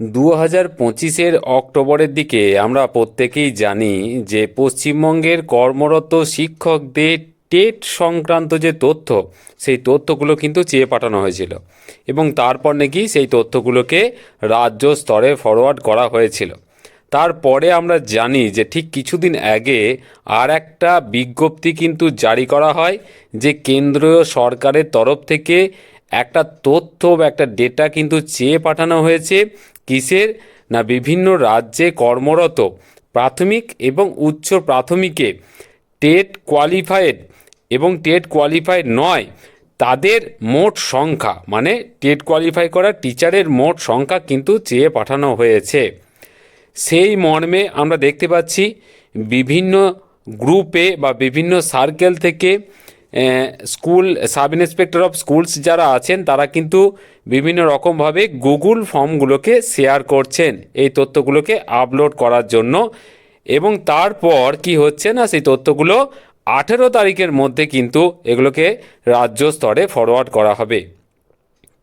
দু হাজার পঁচিশের অক্টোবরের দিকে আমরা প্রত্যেকেই জানি যে পশ্চিমবঙ্গের কর্মরত শিক্ষকদের টেট সংক্রান্ত যে তথ্য, সেই তথ্যগুলো কিন্তু চেয়ে পাঠানো হয়েছিল এবং তারপর নাকি সেই তথ্যগুলোকে রাজ্য স্তরে ফরওয়ার্ড করা হয়েছিল। তারপরে আমরা জানি যে ঠিক কিছুদিন আগে আর একটা বিজ্ঞপ্তি কিন্তু জারি করা হয় যে কেন্দ্রীয় সরকারের তরফ থেকে একটা তথ্য বা একটা ডেটা কিন্তু চেয়ে পাঠানো হয়েছে কিসের? না বিভিন্ন রাজ্যে কর্মরত, প্রাথমিক এবং উচ্চ প্রাথমিকে টেট কোয়ালিফাইড এবং টেট কোয়ালিফাইড নয়, তাদের মোট সংখ্যা মানে টেট কোয়ালিফাই করা টিচারের মোট সংখ্যা কিন্তু চেয়ে পাঠানো হয়েছে। সেই মর্মে আমরা দেখতে পাচ্ছি, বিভিন্ন গ্রুপে বা বিভিন্ন সার্কেল থেকে school sub inspector of schools যারা আছেন, তারা কিন্তু বিভিন্ন রকমভাবে গুগল ফর্মগুলোকে শেয়ার করছেন এই তথ্যগুলোকে আপলোড করার জন্য। এবং তারপর কি হচ্ছে না, সেই তথ্যগুলো আঠেরো তারিখের মধ্যে কিন্তু এগুলোকে রাজ্য স্তরে ফরওয়ার্ড করা হবে।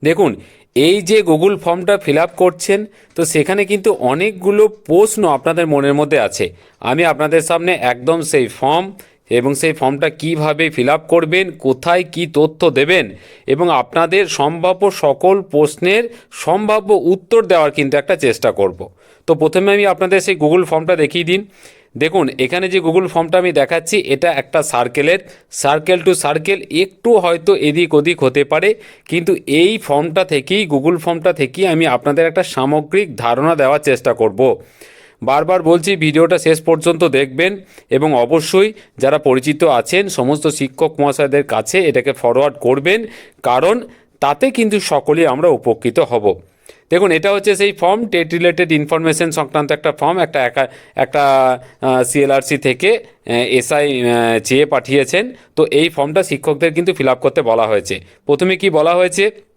দেখুন, এই যে গুগল ফর্মটা ফিল আপ করছেন, তো সেখানে কিন্তু অনেকগুলো প্রশ্ন আপনাদের মনের মধ্যে আছে। আমি আপনাদের সামনে একদম সেই ফর্ম এবং সেই ফর্মটা কীভাবে ফিল করবেন, কোথায় কি তথ্য দেবেন এবং আপনাদের সম্ভাব্য সকল প্রশ্নের সম্ভাব্য উত্তর দেওয়ার কিন্তু একটা চেষ্টা করব। তো প্রথমে আমি আপনাদের সেই গুগল ফর্মটা দেখিয়ে দিন। দেখুন, এখানে যে গুগল ফর্মটা আমি দেখাচ্ছি, এটা একটা সার্কেলের সার্কেল টু সার্কেল একটু হয়তো এদিক ওদিক হতে পারে, কিন্তু এই ফর্মটা থেকেই গুগল ফর্মটা থেকেই আমি আপনাদের একটা সামগ্রিক ধারণা দেওয়ার চেষ্টা করব। বারবার বলছি, ভিডিওটা শেষ পর্যন্ত দেখবেন এবং অবশ্যই যারা পরিচিত আছেন, সমস্ত শিক্ষক মহাশয়দের কাছে এটাকে ফরওয়ার্ড করবেন, কারণ তাতে কিন্তু সকলেই আমরা উপকৃত হব। দেখুন, এটা হচ্ছে সেই ফর্ম টেট রিলেটেড ইনফরমেশন সংক্রান্ত একটা ফর্ম একটা একা- একটা সিএলআরসি থেকে এসআই চেয়ে পাঠিয়েছেন, তো এই ফর্মটা শিক্ষকদের কিন্তু ফিল করতে বলা হয়েছে। প্রথমে কি বলা হয়েছে?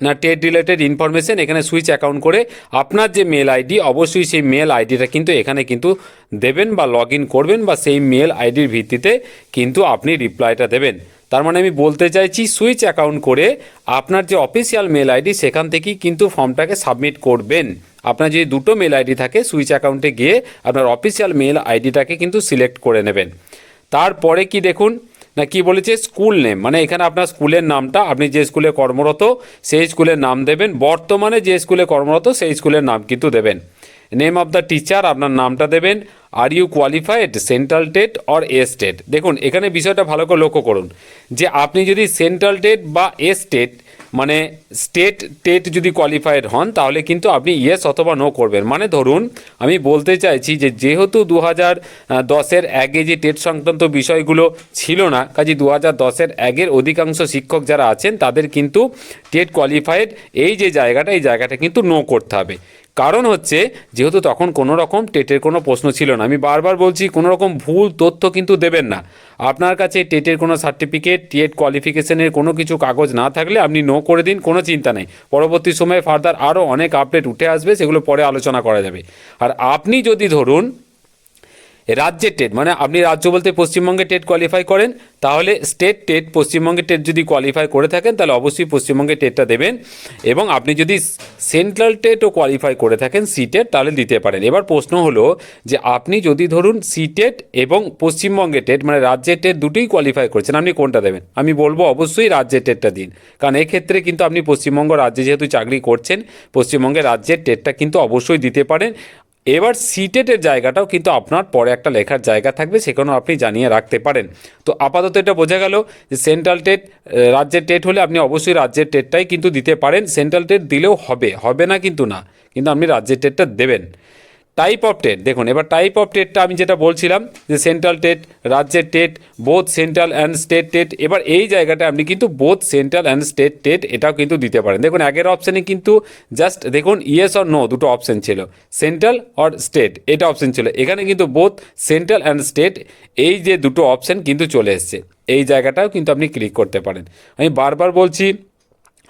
না টেট রিলেটেড ইনফরমেশন এখানে সুইচ অ্যাকাউন্ট করে আপনার যে মেল আইডি অবশ্যই সেই মেল আইডিটা কিন্তু এখানে কিন্তু দেবেন বা লগ করবেন বা সেই মেল আইডির ভিত্তিতে কিন্তু আপনি রিপ্লাইটা দেবেন। তার মানে আমি বলতে চাইছি সুইচ অ্যাকাউন্ট করে আপনার যে অফিসিয়াল মেল আইডি সেখান থেকেই কিন্তু ফর্মটাকে সাবমিট করবেন। আপনার যদি দুটো মেল আইডি থাকে সুইচ অ্যাকাউন্টে গিয়ে আপনার অফিসিয়াল মেল আইডিটাকে কিন্তু সিলেক্ট করে নেবেন। তারপরে কি দেখুন না, কি বলেছে? School name. মানে এখানে আপনার স্কুলের নামটা, আপনি যে স্কুলে কর্মরত, সেই স্কুলের নাম দেবেন। বর্তমানে যে স্কুলে কর্মরত, সেই স্কুলের নাম কিন্তু দেবেন। নেম অফ দ্য টিচার আপনার নামটা দেবেন। Are you qualified central TET or a state দেখুন, এখানে বিষয়টা ভালো করে লক্ষ্য করুন। যে আপনি যদি সেন্ট্রাল টেট বা এ স্টেট মানে স্টেট টেট যদি কোয়ালিফাইড হন, তাহলে কিন্তু আপনি ইয়েস অথবা নো করবেন। মানে ধরুন, আমি বলতে চাইছি যে যেহেতু দু হাজার দশের আগে যে টেট সংক্রান্ত বিষয়গুলো ছিল না, কাজে দু হাজার দশের আগের অধিকাংশ শিক্ষক যারা আছেন, তাদের কিন্তু টেট কোয়ালিফাইড এই যে জায়গাটা, এই জায়গাটা কিন্তু নো করতে হবে। কারণ হচ্ছে, যেহেতু তখন কোনো রকম টেটের কোনো প্রশ্ন ছিল না। আমি বারবার বলছি, কোনো রকম ভুল তথ্য কিন্তু দেবেন না। আপনার কাছে টেটের কোনো সার্টিফিকেট টিএড কোয়ালিফিকেশনের কোনো কিছু কাগজ না থাকলে আপনি নো করে দিন, কোনো চিন্তা নেই। পরবর্তী সময়ে ফার্দার আরও অনেক আপডেট উঠে আসবে, সেগুলো পরে আলোচনা করা যাবে। আর আপনি যদি ধরুন রাজ্যের টেট মানে আপনি রাজ্য বলতে পশ্চিমবঙ্গে টেট কোয়ালিফাই করেন, তাহলে স্টেট টেট পশ্চিমবঙ্গে টেট যদি কোয়ালিফাই করে থাকেন, তাহলে অবশ্যই পশ্চিমবঙ্গে টেটটা দেবেন। এবং আপনি যদি সেন্ট্রাল টেটও কোয়ালিফাই করে থাকেন সি টেট, তাহলে দিতে পারেন। এবার প্রশ্ন হলো যে আপনি যদি ধরুন সি টেট এবং পশ্চিমবঙ্গে টেট মানে রাজ্যের টেট দুটোই কোয়ালিফাই করেছেন, আপনি কোনটা দেবেন? আমি বলব অবশ্যই রাজ্যের টেটটা দিন। কারণ এক্ষেত্রে কিন্তু আপনি পশ্চিমবঙ্গ রাজ্যে যেহেতু চাকরি করছেন পশ্চিমবঙ্গের রাজ্যের টেটটা কিন্তু অবশ্যই দিতে পারেন। এবার সিটেটের জায়গাটাও কিন্তু আপনার পরে একটা লেখার জায়গা থাকবে, সেখানেও আপনি জানিয়ে রাখতে পারেন। তো আপাতত এটা বোঝা গেল যে সেন্ট্রাল টেট রাজ্যের টেট হলে আপনি অবশ্যই রাজ্যের টেটটাই কিন্তু দিতে পারেন। সেন্ট্রাল টেট দিলেও হবে হবে না কিন্তু না। কিন্তু আপনি রাজ্যের টেটটা দেবেন। টাইপ অফ টেট দেখুন, এবার টাইপ অফ টেটটা আমি যেটা বলছিলাম, যে সেন্ট্রাল টেট রাজ্যের TET both central and state TET এবার এই জায়গাটা আপনি কিন্তু both central and state TET এটাও কিন্তু দিতে পারেন। দেখুন, আগের অপশানে কিন্তু জাস্ট দেখুন ইয়েস অর নো দুটো অপশান ছিল সেন্ট্রাল অর স্টেট এটা অপশান ছিল। এখানে কিন্তু বোথ সেন্ট্রাল অ্যান্ড স্টেট এই যে দুটো অপশান কিন্তু চলে এসছে। এই জায়গাটাও কিন্তু আপনি ক্লিক করতে পারেন। আমি বারবার বলছি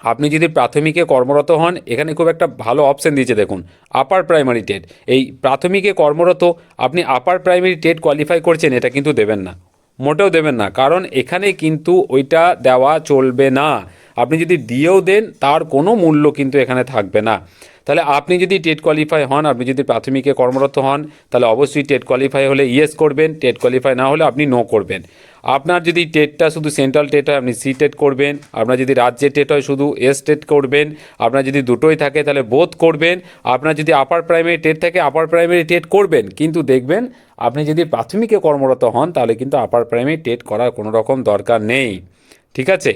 আপনি যদি প্রাথমিকে কর্মরত হন, এখানে খুব একটা ভালো অপশান দিয়েছে দেখুন আপার প্রাইমারি টেট এই প্রাথমিকে কর্মরত আপনি আপার প্রাইমারি টেট কোয়ালিফাই করছেন, এটা কিন্তু দেবেন না। মোটেও দেবেন না, কারণ এখানে কিন্তু ওইটা দেওয়া চলবে না। আপনি যদি দিয়েও দেন, তার কোনো মূল্য কিন্তু এখানে থাকবে না। তাহলে আপনি যদি টেট কোয়ালিফাই হন, আপনি যদি প্রাথমিকে কর্মরত হন, তাহলে অবশ্যই টেট কোয়ালিফাই হলে ইয়েস করবেন, টেট কোয়ালিফাই না হলে আপনি নো করবেন। আপনার যদি টেটটা শুধু সেন্ট্রাল টেট হয়, আপনি সি টেট করবেন, আপনার যদি রাজ্যের টেট হয়, শুধু এস টেট করবেন, আপনার যদি দুটোই থাকে, তাহলে বোধ করবেন, আপনার যদি আপার প্রাইমারি টেট থাকে আপার প্রাইমারি টেট করবেন, কিন্তু দেখবেন আপনি যদি প্রাথমিকে কর্মরত হন, তাহলে কিন্তু আপার প্রাইমারি টেট করার কোনো রকম দরকার নেই। ঠিক আছে?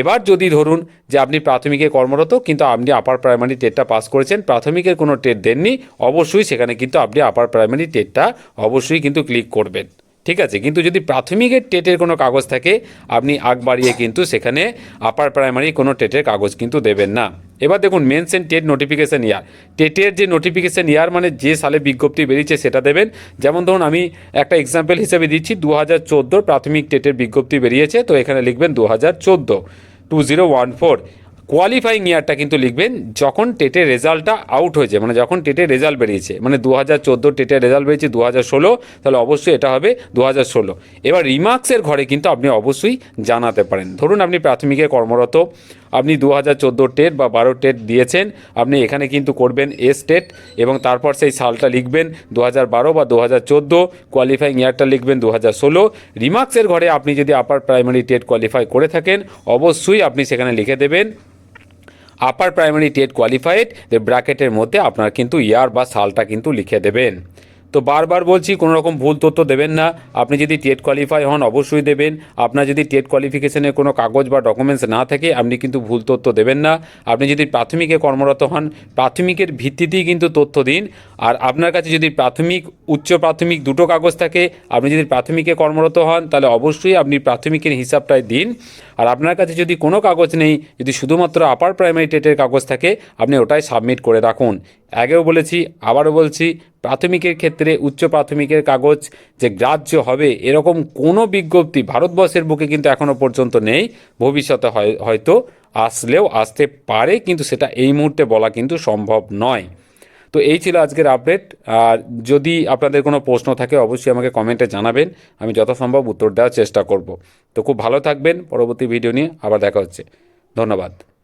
এবার যদি ধরুন যে আপনি প্রাথমিকে কর্মরত, কিন্তু আপনি আপার প্রাইমারি টেটটা পাস করেছেন, প্রাথমিকের কোনো টেট দেননি, অবশ্যই সেখানে কিন্তু আপনি আপার প্রাইমারি টেটটা অবশ্যই কিন্তু ক্লিক করবেন। ঠিক আছে? কিন্তু যদি প্রাথমিকের টেটের কোনো কাগজ থাকে, আপনি আগ বাড়িয়ে কিন্তু সেখানে আপার প্রাইমারি কোনো টেটের কাগজ কিন্তু দেবেন না। এবার দেখুন মেন্স টেট নোটিফিকেশান ইয়ার টেটের যে নোটিফিকেশান ইয়ার মানে যে সালে বিজ্ঞপ্তি বেরিয়েছে সেটা দেবেন। যেমন ধরুন, আমি একটা এক্সাম্পল হিসেবে দিচ্ছি দু হাজার প্রাথমিক টেটের বিজ্ঞপ্তি বেরিয়েছে, তো এখানে লিখবেন দু হাজার চোদ্দ, two zero one four. Qualifying ইয়ারটা কিন্তু লিখবেন, যখন টেটের রেজাল্টটা আউট হয়েছে মানে যখন টেটের রেজাল্ট বেরিয়েছে মানে দু হাজার চোদ্দোর টেটের রেজাল্ট বেরিয়েছে দু হাজার ষোলো, তাহলে অবশ্যই এটা হবে দু হাজার ষোলো। এবার রিমার্কসের ঘরে কিন্তু আপনি অবশ্যই জানাতে পারেন। ধরুন, আপনি প্রাথমিকে কর্মরত আপনি দু হাজার চোদ্দ টেট বা বারো টেট দিয়েছেন, আপনি এখানে কিন্তু করবেন এস টেট এবং তারপর সেই সালটা লিখবেন দু হাজার বারো বা দু হাজার চোদ্দ কোয়ালিফাইং ইয়ারটা লিখবেন দু হাজার ষোলো। রিমার্কসের ঘরে আপনি যদি আপার প্রাইমারি টেট কোয়ালিফাই করে থাকেন, অবশ্যই আপনি সেখানে লিখে দেবেন আপার প্রাইমারি টেট কোয়ালিফাইড ব্র্যাকেটের মধ্যে আপনার কিন্তু ইয়ার বা সালটা কিন্তু লিখে দেবেন। তো বারবার বলছি, কোনো রকম ভুল তথ্য দেবেন না। আপনি যদি টেট কোয়ালিফাই হন, অবশ্যই দেবেন। আপনার যদি টেট কোয়ালিফিকেশনের কোনো কাগজ বা ডকুমেন্টস না থাকে, আপনি কিন্তু ভুল তথ্য দেবেন না। আপনি যদি প্রাথমিকে কর্মরত হন, প্রাথমিকের ভিত্তিতেই কিন্তু তথ্য দিন। আর আপনার কাছে যদি প্রাথমিক, উচ্চ প্রাথমিক দুটো কাগজ থাকে, আপনি যদি প্রাথমিকে কর্মরত হন, তাহলে অবশ্যই আপনি প্রাথমিকের হিসাবটাই দিন। আর আপনার কাছে যদি কোনো কাগজ নেই, যদি শুধুমাত্র আপার প্রাইমারি টেটের কাগজ থাকে, আপনি ওটাই সাবমিট করে রাখুন। আগেও বলেছি, আবারও বলছি, প্রাথমিকের ক্ষেত্রে, উচ্চ প্রাথমিকের কাগজ যে গ্রাহ্য হবে, এরকম কোনো বিজ্ঞপ্তি ভারতবর্ষের বুকে কিন্তু এখনও পর্যন্ত নেই। ভবিষ্যতে হয়, হয়তো আসলেও আসতে পারে, কিন্তু সেটা এই মুহূর্তে বলা কিন্তু সম্ভব নয়। তো এই ছিল আজকের আপডেট। আর যদি আপনাদের কোনো প্রশ্ন থাকে, অবশ্যই আমাকে কমেন্টে জানাবেন। আমি যথাসম্ভব উত্তর দেওয়ার চেষ্টা করব। তো খুব ভালো থাকবেন। পরবর্তী ভিডিও নিয়ে আবার দেখা হচ্ছে। ধন্যবাদ।